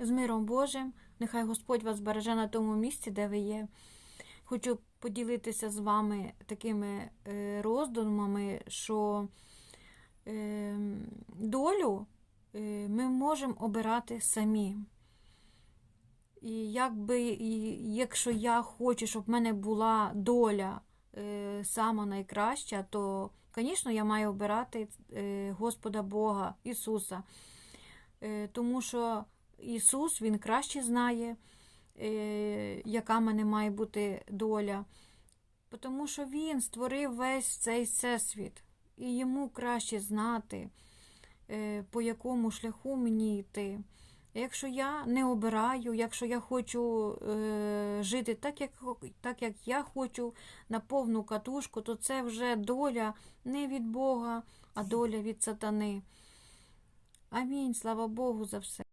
з миром Божим. Нехай Господь вас береже на тому місці, де ви є. Хочу поділитися з вами такими е, роздумами, що е, долю е, ми можемо обирати самі. І якби, якщо я хочу, щоб в мене була доля сама найкраща, то, звісно, я маю обирати Господа Бога, Ісуса. Тому що Ісус Він краще знає, е, яка мене має бути доля. Тому що Він створив весь цей всесвіт, і йому краще знати, е, по якому шляху мені йти. Якщо я не обираю, якщо я хочу е, жити так як, так, як я хочу на повну катушку, то це вже доля не від Бога, а доля від сатани. Амінь. Слава Богу за все.